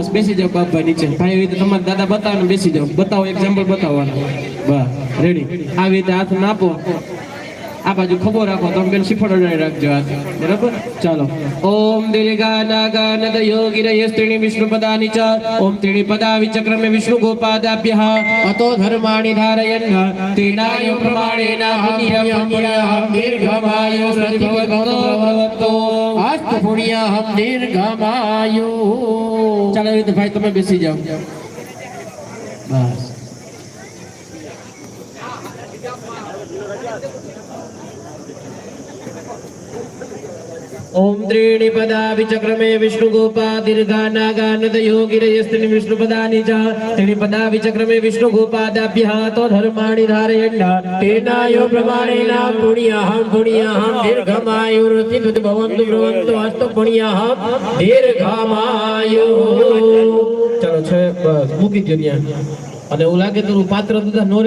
બસ બેસી જાઓ બાપભાઈ નીચે. ભાઈ એવી રીતે તમારા દાદા બતાવો બેસી જાઓ. બતાવો એક્ઝામ્પલ બતાવવાનું. બસ રેડી આવી રીતે હાથ નાપો. આ બાજુ ખબર રાખો તમે બેન શીફળ રાખજો હાથ બરાબર ચાલો ઓમ દીર્ઘા નાગા નદ યોગિરય સ્ત્રીણી વિષ્ણુ પદાની ચ ઓમ ત્રીણી પદા વિચક્રમે વિષ્ણુ ગોપાદાભ્યઃ અતો ધર્માણિ ધારયન્ તેનાય પ્રમાણેન પુણ્યં પુણ્યં દીર્ઘમાયુ ભવતો અસ્ત પુણ્યહમ દીર્ઘમાયુ ચાલો એ રીતે ભાઈ તમે બેસી જાઓ બસ ઓમ ત્રીણી પદા વિચક્રમે વિષ્ણુ ગોપા દીર્ઘા નાગા નદ યોગિરયસ્તિની વિષ્ણુ પદાની ચ ત્રીણી પદા વિચક્રમે વિષ્ણુ ગોપાદાભ્યઃ તો ધર્માણિ ધારયન્ન તેનાયો પ્રમાણેન પુણ્યહમ પુણ્યહમ દીર્ઘમાયુર્તિ ભવન્તુ ભ્રુવન્તુ અસ્ત પુણ્યહમ દીર્ઘમાયુ ચાલો છે બસ મૂકી દો ત્યાં અને એવું લાગે તો પાત્ર તથા નો